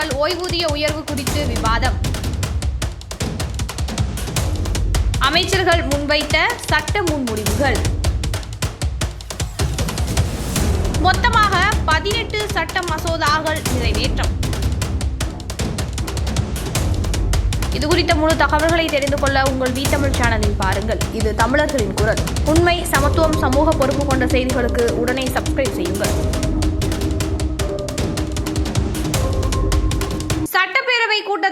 ஊழியர்கள் ஓய்வூதிய உயர்வு குறித்து விவாதம். அமைச்சர்கள் முன்வைத்த சட்ட முன்முடிவுகள். மொத்தமாக பதினெட்டு சட்ட மசோதாக்கள் நிறைவேற்றம். இது குறித்த முழு தகவல்களை தெரிந்து கொள்ள உங்கள் வி தமிழ் சேனலில் பாருங்கள். இது தமிழர்களின் குரல். உண்மை சமத்துவம் சமூக பொறுப்பு கொண்ட செய்திகளுக்கு உடனே சப்ஸ்கிரைப் செய்யுங்கள்.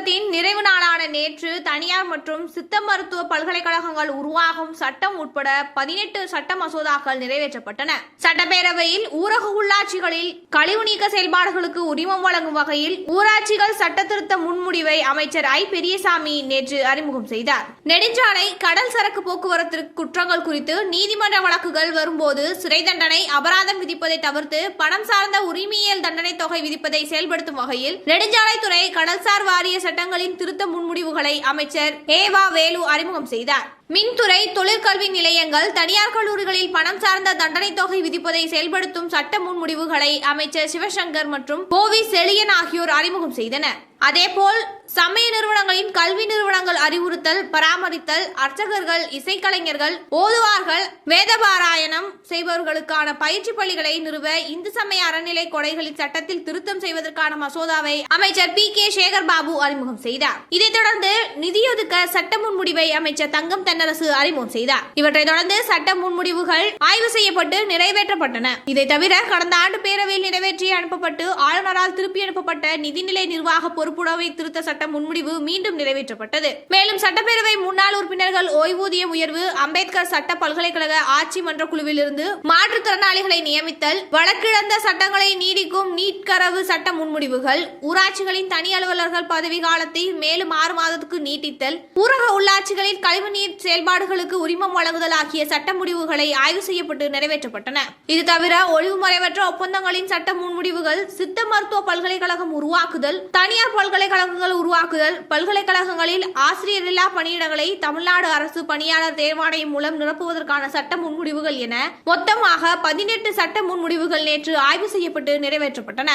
சட்டப்பேரவை நிறைவு நாளான நேற்று தனியார் மற்றும் சித்த மருத்துவ பல்கலைக்கழகங்கள் உருவாகும் சட்டம் உட்பட பதினெட்டு சட்ட மசோதாக்கள் நிறைவேற்றப்பட்டன. சட்டப்பேரவையில் ஊரக உள்ளாட்சிகளில் கழிவு நீக்க செயல்பாடுகளுக்கு உரிமம் வழங்கும் வகையில் ஊராட்சிகள் சட்ட திருத்த முன்முடிவை அமைச்சர் ஐ. பெரியசாமி நேற்று அறிமுகம் செய்தார். நெடுஞ்சாலை கடல் சரக்கு போக்குவரத்து குற்றங்கள் குறித்து நீதிமன்ற வழக்குகள் வரும்போது சிறை தண்டனை அபராதம் விதிப்பதை தவிர்த்து பணம் சார்ந்த உரிமையியல் தண்டனை தொகை விதிப்பதை செயல்படுத்தும் வகையில் நெடுஞ்சாலைத்துறை கடல்சார் வாரிய சட்டங்களின் திருத்த முடிவுகளை அமைச்சர் ஏவா வேலு அறிமுகம் செய்தார். மின்துறை தொழிற்கல்வி நிலையங்கள் தனியார் கல்லூரிகளில் பணம் சார்ந்த தண்டனை தொகை விதிப்பதை செயல்படுத்தும் சட்ட முன்முடிவுகளை அமைச்சர் சிவசங்கர் மற்றும் கோவி செழியன் ஆகியோர் அறிமுகம் செய்தனர். அதேபோல் சமய நிறுவனங்களின் கல்வி நிறுவனங்கள் அறிவுறுத்தல் பராமரித்தல் அர்ச்சகர்கள் இசைக்கலைஞர்கள் ஓதுவார்கள் வேதபாராயணம் செய்பவர்களுக்கான பயிற்சி பள்ளிகளை நிறுவ இந்து சமய அறநிலை கொடைகளின் சட்டத்தில் திருத்தம் செய்வதற்கான மசோதாவை அமைச்சர் பி. கே. சேகர் பாபு அறிமுகம் செய்தார். இதைத் தொடர்ந்து நிதியொதுக்க சட்ட முன்முடிவை அமைச்சர் தங்கம் தென்னரசு அறிமுகம் செய்தார். இவற்றைத் தொடர்ந்து சட்ட முன்முடிவுகள் ஆய்வு செய்யப்பட்டு நிறைவேற்றப்பட்டன. இதை தவிர கடந்த ஆண்டு பேரவையில் நிறைவேற்றி அனுப்பப்பட்டு ஆளுநரால் திருப்பி அனுப்பப்பட்ட நிதிநிலை நிர்வாக பொறுப்புடைமை திருத்த சட்ட முன்முடிவு மீண்டும் நிறைவேற்றப்பட்டது. மேலும் சட்டப்பேரவை முன்னாள் உறுப்பினர்கள் ஓய்வூதிய உயர்வு அம்பேத்கர் சட்ட பல்கலைக்கழக ஆட்சி மன்ற குழுவிலிருந்து மாற்றுத்திறனாளிகளை நியமித்தல் வழக்கிழந்த சட்டங்களை நீடிக்கும் நீட்கரவு சட்ட முன்முடிவுகள் ஊராட்சிகளின் தனி அலுவலர்கள் பதவி காலத்தை மேலும் ஆறு மாதத்துக்கு நீட்டித்தல் ஊரக உள்ளாட்சிகளில் கழிவுநீர் செயல்பாடுகளுக்கு உரிமம் வழங்குதல் ஆகிய சட்ட முடிவுகளை ஆய்வு செய்யப்பட்டு நிறைவேற்றப்பட்டன. இது தவிர ஒளிவுமறைவற்ற ஒப்பந்தங்களின் சட்ட முன்முடிவுகள் சித்த மருத்துவ பல்கலைக்கழகம் உருவாக்குதல் தனியார் பல்கலைக்கழகங்கள் உருவாக்குதல். பல்கலைக்கழகங்களில் ஆசிரியர் இல்லா பணியிடங்களை தமிழ்நாடு அரசு பணியாளர் தேர்வாணையம் மூலம் நிரப்புவதற்கான சட்ட முன்முடிவுகள் என மொத்தமாக பதினெட்டு சட்ட முன்முடிவுகள் நேற்று ஆய்வு செய்யப்பட்டு நிறைவேற்றப்பட்டன.